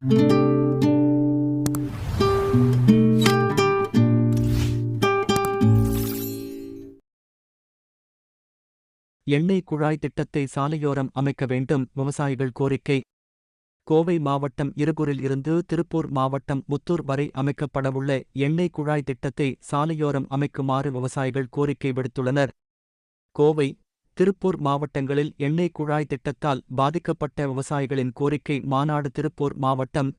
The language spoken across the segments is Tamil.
எண்ணெய் குழாய் திட்டத்தை சாலையோரம் அமைக்க வேண்டும். விவசாயிகள் கோரிக்கை. கோவை மாவட்டம் இருகூரில் இருந்து திருப்பூர் மாவட்டம் முத்தூர் வரை அமைக்கப்படவுள்ள எண்ணெய் குழாய் திட்டத்தை சாலையோரம் அமைக்குமாறு விவசாயிகள் கோரிக்கை விடுத்துள்ளனர். கோவை திருப்பூர் மாவட்டங்களில் எண்ணெய் குழாய் திட்டத்தால் பாதிக்கப்பட்ட விவசாயிகளின் கோரிக்கை மாநாடு திருப்பூர் மாவட்டம்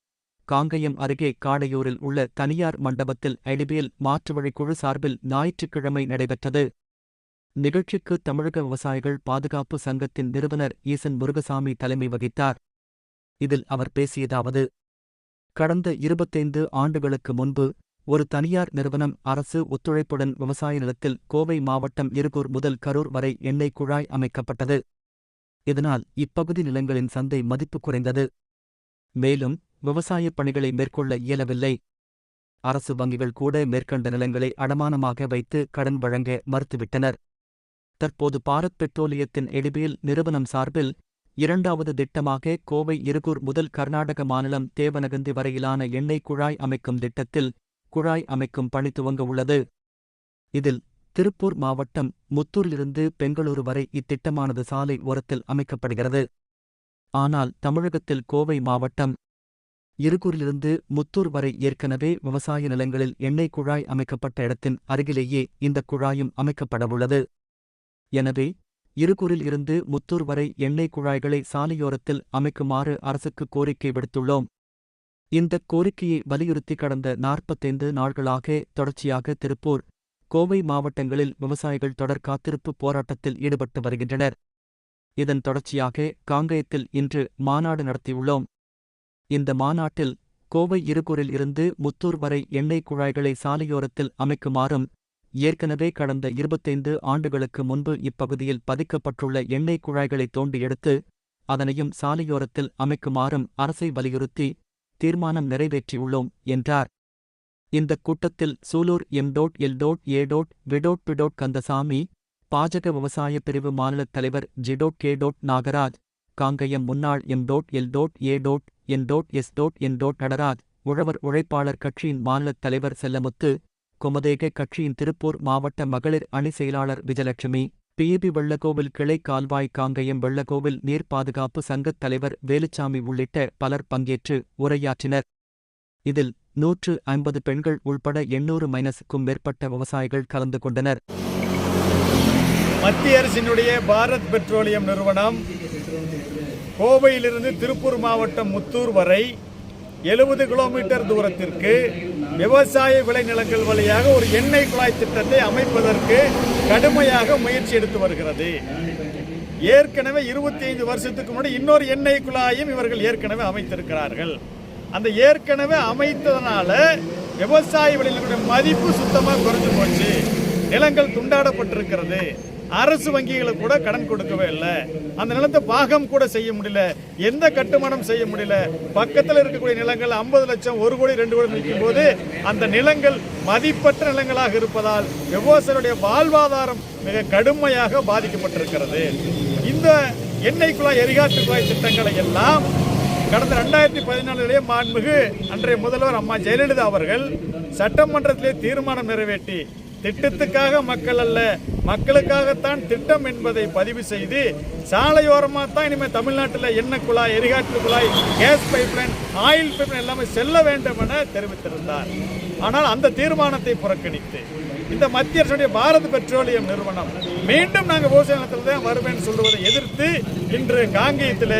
காங்கயம் அருகே காடையூரில் உள்ள தனியார் மண்டபத்தில் ஐடிபிஎல் மாற்றுவழி குழு சார்பில் ஞாயிற்றுக்கிழமை நடைபெற்றது. நிகழ்ச்சிக்கு தமிழக விவசாயிகள் பாதுகாப்பு சங்கத்தின் நிறுவனர் ஈசன் முருகசாமி தலைமை வகித்தார். இதில் அவர் பேசியதாவது கடந்த இருபத்தைந்து ஆண்டுகளுக்கு முன்பு ஒரு தனியார் நிறுவனம் அரசு ஒத்துழைப்புடன் விவசாய நிலத்தில் கோவை மாவட்டம் இருகூர் முதல் கரூர் வரை எண்ணெய் குழாய் அமைக்கப்பட்டது. இதனால் இப்பகுதி நிலங்களின் சந்தை மதிப்பு குறைந்தது. மேலும் விவசாயப் பணிகளை மேற்கொள்ள இயலவில்லை. அரசு வங்கிகள் கூட மேற்கண்ட நிலங்களை அடமானமாக வைத்து கடன் வழங்க மறுத்துவிட்டனர். தற்போது பாரத் பெட்ரோலியத்தின் எடிபியில் நிறுவனம் சார்பில் இரண்டாவது திட்டமாக கோவை இருகூர் முதல் கர்நாடக மாநிலம் தேவனகந்தி வரையிலான எண்ணெய் குழாய் அமைக்கும் திட்டத்தில் குழாய் அமைக்கும் பணி துவங்க உள்ளது. இதில் திருப்பூர் மாவட்டம் முத்தூரிலிருந்து பெங்களூரு வரை இத்திட்டமானது சாலை ஓரத்தில் அமைக்கப்படுகிறது. ஆனால் தமிழகத்தில் கோவை மாவட்டம் இருகூரிலிருந்து முத்தூர் வரை ஏற்கனவே விவசாய நிலங்களில் எண்ணெய் குழாய் அமைக்கப்பட்ட இடத்தின் அருகிலேயே இந்த குழாயும் அமைக்கப்படவுள்ளது. எனவே இருகூரில் இருந்து முத்தூர் வரை எண்ணெய் குழாய்களை சாலையோரத்தில் அமைக்குமாறு அரசுக்கு கோரிக்கை விடுத்துள்ளோம். இந்த கோரிக்கையை வலியுறுத்தி கடந்த நாற்பத்தைந்து நாள்களாக தொடர்ச்சியாக திருப்பூர் கோவை மாவட்டங்களில் விவசாயிகள் தொடர் காத்திருப்பு போராட்டத்தில் ஈடுபட்டு வருகின்றனர். இதன் தொடர்ச்சியாக காங்கயத்தில் இன்று மாநாடு நடத்தியுள்ளோம். இந்த மாநாட்டில் கோவை இருகூரில் இருந்து முத்தூர் வரை எண்ணெய் குழாய்களை சாலையோரத்தில் அமைக்குமாறும் ஏற்கனவே கடந்த இருபத்தைந்து ஆண்டுகளுக்கு முன்பு இப்பகுதியில் பதிக்கப்பட்டுள்ள எண்ணெய் குழாய்களை தோண்டி எடுத்து அதனையும் சாலையோரத்தில் அமைக்குமாறும் அரசை வலியுறுத்தி தீர்மானம் நிறைவேற்றியுள்ளோம் என்றார். இந்தக் கூட்டத்தில் Sulur M dot L dot A dot V dot P dot Kandasamy பாஜக விவசாய பிரிவு மாநிலத் தலைவர் G dot K dot Nagaraj Kangayam முன்னாள் M dot L dot A dot N dot S dot N dot Nataraj உழவர் உழைப்பாளர் கட்சியின் மாநிலத் தலைவர் செல்லமுத்து குமதேக கட்சியின் திருப்பூர் மாவட்ட மகளிர் அணி செயலாளர் விஜயலட்சுமி பிஏபி வெள்ளக்கோவில் கிளை கால்வாய் காங்கயம் வெள்ளக்கோவில் நீர் பாதுகாப்பு சங்கத் தலைவர் வேலுச்சாமி உள்ளிட்ட பலர் பங்கேற்று உரையாற்றினர். இதில் நூற்று ஐம்பது பெண்கள் உள்பட எண்ணூறு மைனஸுக்கும் மேற்பட்ட விவசாயிகள் கலந்து கொண்டனர். மத்திய அரசினுடைய பாரத் பெட்ரோலியம் நிறுவனம் கோவையிலிருந்து திருப்பூர் மாவட்டம் முத்தூர் வரை எழுபது கிலோமீட்டர் தூரத்திற்கு விவசாய விளைநிலங்கள் வழியாக ஒரு எண்ணெய் குழாய் திட்டத்தை அமைப்பதற்கு கடுமையாக முயற்சி எடுத்து வருகிறது. ஏற்கனவே இருபத்தி ஐந்து வருஷத்துக்கு முன்னாடி இன்னொரு எண்ணெய் குழாயும் இவர்கள் ஏற்கனவே அமைத்திருக்கிறார்கள். அந்த ஏற்கனவே அமைத்ததனால விவசாய விளைநிலங்களுடைய மதிப்பு சுத்தமாக குறைஞ்சு போச்சு. நிலங்கள் துண்டாடப்பட்டிருக்கிறது. அரசு வங்கிகளுக்கு கூட கடன் கொடுக்கவே இல்லை. அந்த நிலத்தை பாகம் கூட செய்ய முடியல. எந்த கட்டுமானம் செய்ய முடியல. பக்கத்தில் இருக்கக்கூடிய நிலங்கள் ஐம்பது லட்சம் ஒரு கோடி ரெண்டு கோடி நிற்கும் போது அந்த நிலங்கள் மதிப்பற்ற நிலங்களாக இருப்பதால் விவசாயிகளுடைய வாழ்வாதாரம் மிக கடுமையாக பாதிக்கப்பட்டிருக்கிறது. இந்த எண்ணெய் குழாய் எரிகாற்று குழாய் திட்டங்களை எல்லாம் கடந்த ரெண்டாயிரத்தி பதினாலிலே மாண்புமிகு அன்றைய முதல்வர் அம்மா ஜெயலலிதா அவர்கள் சட்டமன்றத்திலே தீர்மானம் நிறைவேற்றி திட்டத்துக்காக மக்கள் அல்ல மக்களுக்காகத்தான் திட்டம் என்பதை பதிவு செய்து சாலையோரமாக தான் இனிமேல் தமிழ்நாட்டில் எண்ணெய் குழாய் எரிகாற்று குழாய் கேஸ் பைப்லைன் ஆயில் பைப்லைன் எல்லாமே செல்ல வேண்டும் என தெரிவித்திருந்தார். ஆனால் அந்த தீர்மானத்தை புறக்கணித்து இந்த மத்திய அரசுடைய பாரத் பெட்ரோலியம் நிறுவனம் மீண்டும் நாங்கள் விவசாய நிலத்தில் தான் வருவேன் சொல்வதை எதிர்த்து இன்று காங்கேயத்தில்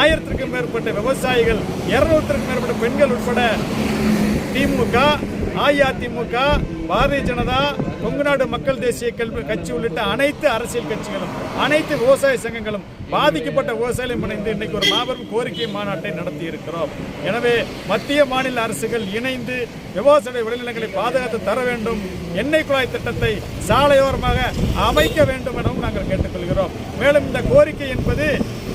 ஆயிரத்திற்கும் மேற்பட்ட விவசாயிகள் இருநூற்றுக்கும் மேற்பட்ட பெண்கள் உட்பட திமுக அஇஅதிமுக பாரதிய ஜனதா கொங்குநாடு மக்கள் தேசிய கல்வி கட்சி உள்ளிட்ட அனைத்து அரசியல் கட்சிகளும் அனைத்து விவசாய சங்கங்களும் பாதிக்கப்பட்ட விவசாயிகளும் இணைந்து இன்னைக்கு ஒரு மாபெரும் கோரிக்கை மாநாட்டை நடத்தி இருக்கிறோம் எனவே மத்திய மாநில அரசுகள் இணைந்து விவசாய விளைநிலங்களை பாதுகாத்து தர வேண்டும். எண்ணெய் குழாய் திட்டத்தை சாலையோரமாக அமைக்க வேண்டும் எனவும் நாங்கள் கேட்டுக்கொள்கிறோம். மேலும் இந்த கோரிக்கை என்பது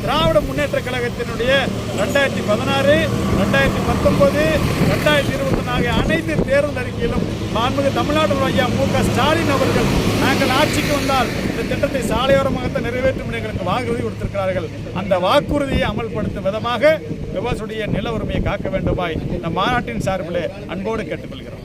திராவிட முன்னேற்ற கழகத்தினுடைய ரெண்டாயிரத்தி பதினாறு ரெண்டாயிரத்தி பத்தொன்பது ரெண்டாயிரத்தி இருபத்தி ஆகிய அனைத்து தேர்தல் அறிக்கையிலும் மாண்புமிகு தமிழ்நாடு ஐயா மு க ஸ்டாலின் அவர்கள் நாங்கள் ஆட்சிக்கு வந்தால் இந்த திட்டத்தை சாலையோரமாகத்தான் நிறைவேற்றும் எங்களுக்கு வாக்குறுதி கொடுத்திருக்கிறார்கள். அந்த வாக்குறுதியை அமல்படுத்தும் விதமாக விவசாயியுடைய நில உரிமையை காக்க வேண்டுமாய் இந்த மாநாட்டின் சார்பில் அன்போடு கேட்டுக்கொள்கிறோம்.